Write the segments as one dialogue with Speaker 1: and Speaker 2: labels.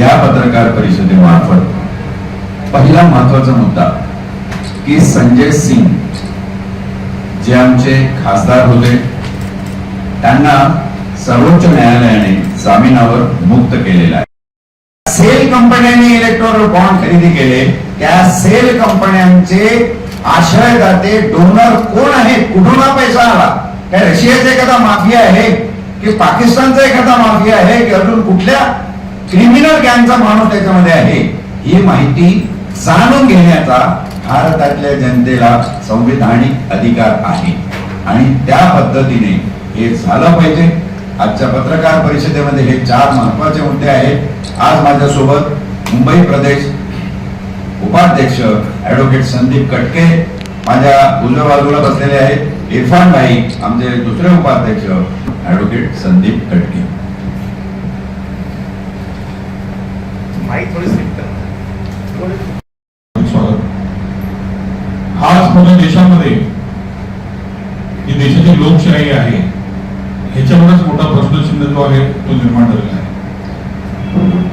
Speaker 1: या पत्रकार परिषदेमार्फत. पहिला महत्त्वाचा मुद्दा की संजय सिंग जे आमचे खासदार होते त्यांना सर्वोच्च न्यायालयाने जामिनावर मुक्त केलेला आहे. सेल कंपन्यांनी इलेक्ट्रॉनिक बॉन्ड खरेदी केले. त्या सेल कंपन्यांचे आश्रयदाते डोनर कोण आहेत? कुठून हा पैसा आला? काय रशियाचा एखादा माफिया आहे? की पाकिस्तानचा एखादा माफिया आहे? की अजून कुठल्या क्रिमिनल गँगचा माणूस त्याच्यामध्ये आहे. ही माहिती जाणून घेण्याचा भारतातल्या जनतेला संविधानिक अधिकार आहे. आणि त्या पद्धतीने हे झालं पाहिजे. आजच्या पत्रकार परिषदेमध्ये हे चार महत्त्वाचे मुद्दे आहेत. आज माझ्यासोबत मुंबई प्रदेश उपाध्यक्ष ऍडव्होकेट संदीप कटके माझ्या उजव्या बाजूला बसलेले आहेत. इरफान भाई आमचे दुसरे उपाध्यक्ष ऍडव्होकेट संदीप कटके.
Speaker 2: माहीत थोडी स्ट्रिक्ट
Speaker 3: स्वागत. आज पूर्ण देशामध्ये जी देशाची लोकशाही आहे ह्याच्यावरच मोठा प्रश्नचिन्ह जो आहे तो निर्माण झालेला आहे.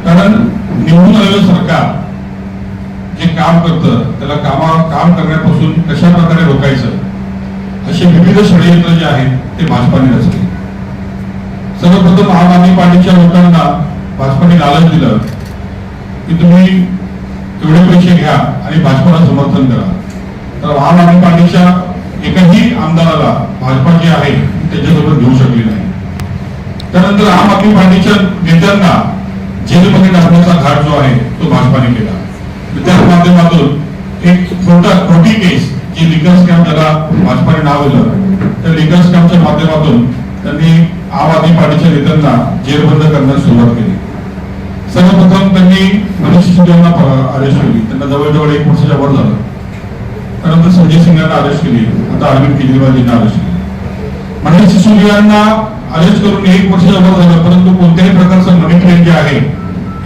Speaker 3: कारण निवडून आलेलं सरकार जे काम करतं त्याला कामा काम करण्यापासून कशा प्रकारे रोखायचं असे विविध षडयंत्र जे आहेत ते भाजपाने रचले. सर्वप्रथम आम आदमी पार्टीच्या लोकांना भाजपाने लालच दिलं. की तुम्ही तेवढे पैसे घ्या आणि भाजपाला समर्थन करा. तर आम आदमी पार्टीच्या एकाही आमदाराला भाजपा जे आहे त्याच्यासोबत घेऊ शकली नाही. त्यानंतर आम आदमी पार्टीच्या नेत्यांना जेलमध्ये टाकण्याचा घाट जो आहे तो भाजपाने केला. त्याच माध्यमातून एक खोटा खोटी केस जी लिगल स्कॅम त्याला भाजपाने नाव दिलं त्या लिगल स्कॅमच्या माध्यमातून त्यांनी आम आदमी पार्टीच्या नेत्यांना जेरबंद करण्यास सुरुवात केली. सर्वप्रथम त्यांनी मनीष सिसोदियांना अरेस्ट केली. त्यांना जवळजवळ एक वर्षाच्या वर झालं. त्यानंतर संजय सिंग यांना अरेस्ट केली. आता अरविंद केजरीवाल यांना अरेस्ट केली. महेश सिसोदियांना अरेस्ट करून एक वर्षाच्या वर झालं. परंतु कोणत्याही प्रकारचं मनी ट्रेन जे आहे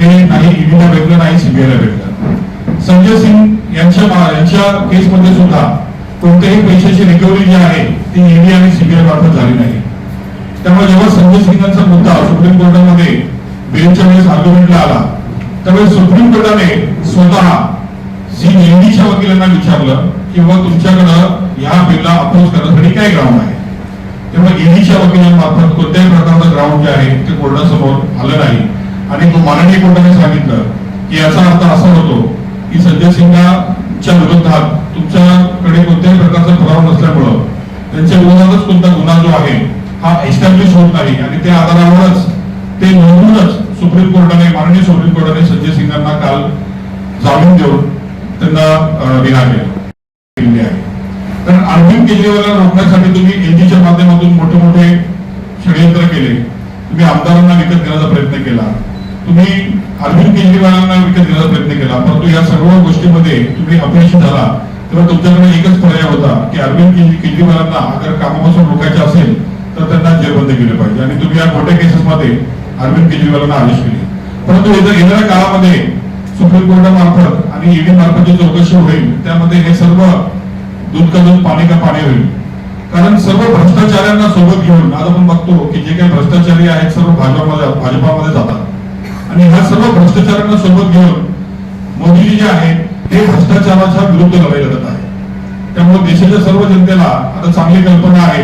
Speaker 3: हे नाही ईडीला भेटलं नाही सीबीआयला भेटलं. संजय सिंग यांच्या यांच्या केसमध्ये सुद्धा कोणत्याही पैशाची रिकव्हरी जी आहे ती ईडी आणि सीबीआय मार्फत झाली नाही. त्यामुळे जेव्हा संजय सिंग यांचा मुद्दा सुप्रीम कोर्टामध्ये बेलच्या वेळेस आर्ग्युमेंटला आला त्यामुळे सुप्रीम कोर्टाने स्वतः जी ईडीच्या वकिलांना विचारलं की बाबा तुमच्याकडं या बिलला अपोज करण्यासाठी काय ग्राउंड आहे? तेव्हा ईडीच्या वकिलांमार्फत कोणत्याही प्रकारचं ग्राउंड जे आहे ते कोर्टासमोर आलं नाही. आणि तो माननीय कोर्टाने सांगितलं की याचा अर्थ असा होतो की संजय सिंगाच्या विरोधात तुमच्याकडे कोणत्याही प्रकारचा पुरावा नसल्यामुळं त्यांच्या विरोधातच कोणता गुन्हा जो आहे हा एस्टॅब्लिश होत नाही. आणि त्या आधारावरच ते नोंदूनच सुप्रीम कोर्टाने माननीय सुप्रीम कोर्टाने संजय सिंगांना काल जामीन देऊन त्यांना विना रिहा आहे. कारण अरविंद केजरीवालांना रोखण्यासाठी तुम्ही एनजीच्या माध्यमातून मोठे मोठे षडयंत्र केले. तुम्ही आमदारांना विकत घेण्याचा प्रयत्न केला. तुम्ही अरविंद केजरीवालांना विकत घेण्याचा प्रयत्न केला. परंतु या सर्व गोष्टीमध्ये तुम्ही अपयशी झाला. तेव्हा तुमच्याकडे एकच पर्याय होता की अरविंद केजरीवालांना अगर कामापासून रोखायचं असेल तर त्यांना जेरबंद केले पाहिजे. आणि मध्ये अरविंद केजरीवालांना आदेश केले परंतु येणाऱ्या काळामध्ये सुप्रीम कोर्टामार्फत आणि ईडी मार्फत जी चौकशी होईल त्यामध्ये हे सर्व दूध का दूध पाणी का पाणी होईल? कारण सर्व भ्रष्टाचाऱ्यांना सोबत घेऊन आज आपण बघतो की जे काही भ्रष्टाचारी आहेत सर्व भाजपामध्ये भाजपामध्ये जातात. आणि ह्या सर्व भ्रष्टाचारांना सोबत घेऊन मोदीजी जे आहेत ते भ्रष्टाचाराच्या विरुद्ध लढाई लढत आहे त्यामुळे देशाच्या सर्व जनतेला आता चांगली कल्पना आहे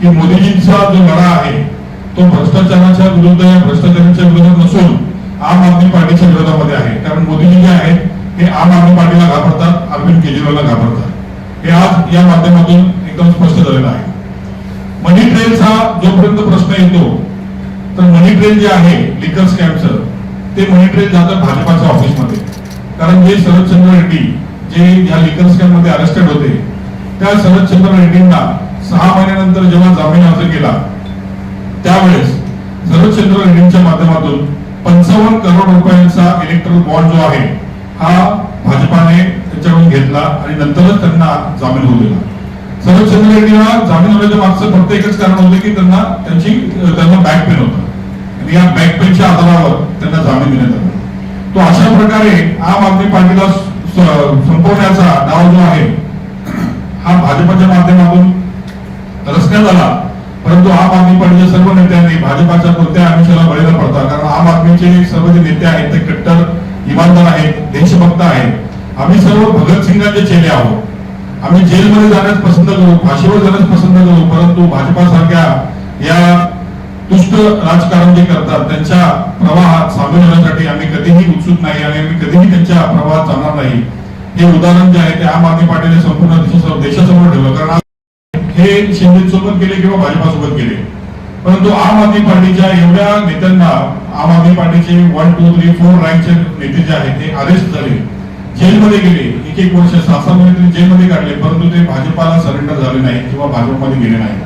Speaker 3: की मोदीजींचा जो लढा आहे तो भ्रष्टाचाराच्या विरुद्ध या भ्रष्टाचाराच्या विरोधात नसून आम आदमी पार्टीच्या विरोधामध्ये आहे. कारण मोदीजी जे आहेत हे आम आदमी पार्टीला घाबरतात अरविंद केजरीवालला घाबरतात. हे आज या माध्यमातून एकदम स्पष्ट झालेलं आहे. मनी ट्रेनचा जोपर्यंत प्रश्न येतो तर मनी ट्रेन जे आहे लिकर स्कॅमचं ते मनी ट्रेन जातं भाजपाच्या ऑफिसमध्ये कारण जे शरदचंद्र रेड्डी जे या लिकर स्कॅममध्ये अरेस्टेड होते त्या शरदचंद्र रेड्डींना सहा महिन्यानंतर जेव्हा जामीन अर्ज केला त्यावेळेस शरदचंद्र रेड्डींच्या माध्यमातून पंचावन्न करोड रुपयांचा इलेक्ट्रल बॉन्ड जो आहे हा भाजपाने त्याच्याकडून घेतला आणि नंतरच त्यांना जामीन होऊ दिला. शरदचंद्र रेड्डीला जामीन होण्याच्या मागचं फक्त एकच कारण होतं की त्यांना त्यांची त्यांना बॅक पेन होता. आणि या बॅक पेनच्या आधारावर त्यांना जामीन देण्यात आला. तो अशा प्रकारे आम आदमी पार्टीला संपवण्याचा डाव जो आहे हा भाजपच्या माध्यमातून रचण्यात आला. परंतु आम आदमी पार्टीच्या सर्व नेत्यांनी भाजपाच्या कोणत्या आमिषाला बळीला पडतात कारण आम आदमीचे सर्व जे नेते आहेत ते कट्टर इमानदार आहेत देशभक्त आहेत. आम्ही सर्व भगतसिंगांचे चेले आहोत. आम्ही जेलमध्ये जाण्यास पसंत करू फाशीवर जाण्यास पसंत करू परंतु भाजपासारख्या या दुष्ट राजकारण जे करतात त्यांच्या प्रवाहात सामील होण्यासाठी आम्ही कधीही उत्सुक नाही आणि आम्ही कधीही त्यांच्या प्रवाहात जाणार नाही. हे उदाहरण जे आहे ते आम आदमी पार्टीने संपूर्ण देशासमोर ठेवलं. कारण हे शिंदेसोबत केले किंवा भाजपासोबत केले परंतु आम आदमी पार्टीच्या एवढ्या नेत्यांना आम आदमी पार्टीचे वन टू थ्री फोर रँकचे नेते जे आहेत ते अरेस्ट झाले. जेलमध्ये गेले. एक एक वर्ष सहा सहा महिने जेलमध्ये काढले परंतु ते भाजपाला सरेंडर झाले नाही किंवा भाजपमध्ये गेले नाही.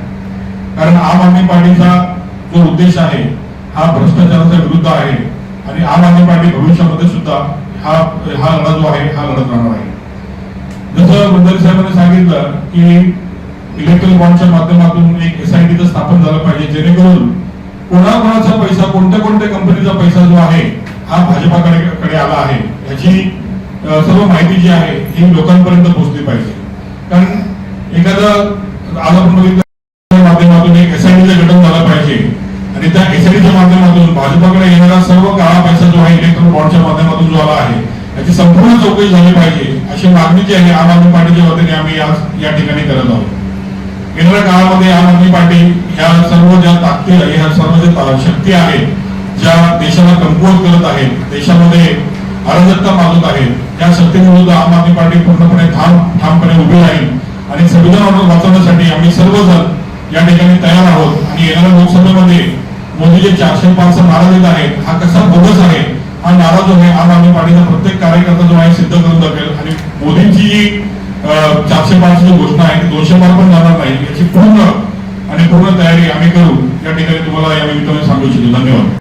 Speaker 3: कारण आम आदमी पार्टीचा जो उद्देश आहे हा भ्रष्टाचाराच्या विरुद्ध आहे. आणि आम आदमी पार्टी भविष्यामध्ये सुद्धा हा हा लढा जो आहे हा लढत राहणार आहे. जसं वंदरी साहेबांनी सांगितलं की इलेक्ट्रिक बॉन्डच्या माध्यमातून एक एसआयटीचं स्थापन झालं पाहिजे जेणेकरून कोणाकोणाचा पैसा कोणत्या कोणत्या कंपनीचा पैसा जो आहे हा भाजपाकडे कडे आला आहे. याची सर्व माहिती जी आहे ही लोकांपर्यंत पोहोचली पाहिजे. कारण एखादं आज आपण बघितलं माध्यमातून एक एसआयटीचं गठन झालं पाहिजे. आणि त्या एसआयटीच्या माध्यमातून भाजपाकडे येणारा सर्व काळा पैसा जो आहे इलेक्ट्रिक बॉन्डच्या माध्यमातून जो आला आहे याची संपूर्ण चौकशी झाली पाहिजे अशी मागणी जी आहे आम आदमी पार्टीच्या वतीने आम्ही आज या ठिकाणी करत आहोत. केंद्र काळामध्ये आम आदमी पार्टी ह्या सर्व ज्या ताकदी ह्या सर्व ज्या शक्ती आहेत ज्या देशाला कमकुवत करत आहेत देशामध्ये अराजकता मागत आहेत त्या शक्तीविरुद्ध आम आदमी पार्टी पूर्णपणे ठाम ठामपणे उभी राहील. आणि संविधान वाचवण्यासाठी आम्ही सर्वजण या ठिकाणी तयार आहोत. आणि येणाऱ्या लोकसभेमध्ये मोदी जे चारशे पाच नारा देत आहेत. हा कसा बोगस आहे? हा नारा जो आहे आम आदमी पार्टीचा प्रत्येक कार्यकर्ता जो आहे सिद्ध करून दाखवेल. आणि मोदींची जी चारशे पाच घोषणा आहे. दोनशे पार पण जाणार नाही. याची पूर्ण आणि पूर्ण तयारी आम्ही करू. या ठिकाणी तुम्हाला या निमित्ताने सांगू इच्छितो. धन्यवाद.